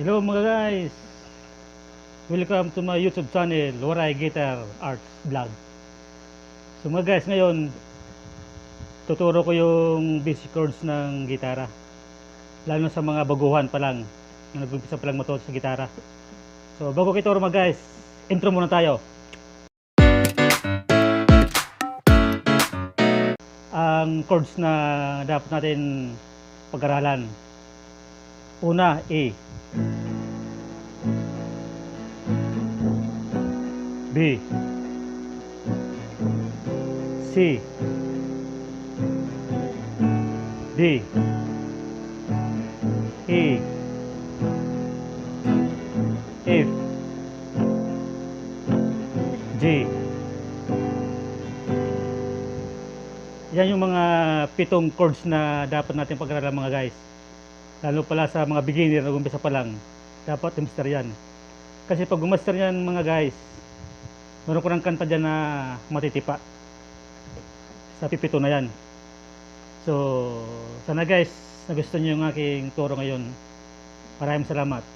Hello mga guys! Welcome to my YouTube channel, Waray Guitar Arts Vlog. So mga guys, ngayon tuturo ko yung basic chords ng gitara. Lalo sa mga baguhan pa lang, na nag-umpisa pa lang matuto sa gitara. So bago ko ituro mga guys, intro muna tayo. Ang chords na dapat natin pag-aralan. Una, A. B. C. D. E. F. G. Yan yung mga pitong chords na dapat natin pag-aralan mga guys. Lalo pala sa mga beginner na umpisa pa lang, dapat master yan. Kasi pag gumaster yan mga guys, meron ko ng kanta dyan na matitipa. Sa pipito na yan. So, sana guys, nagustuhan nyo yung aking turo ngayon. Maraming salamat.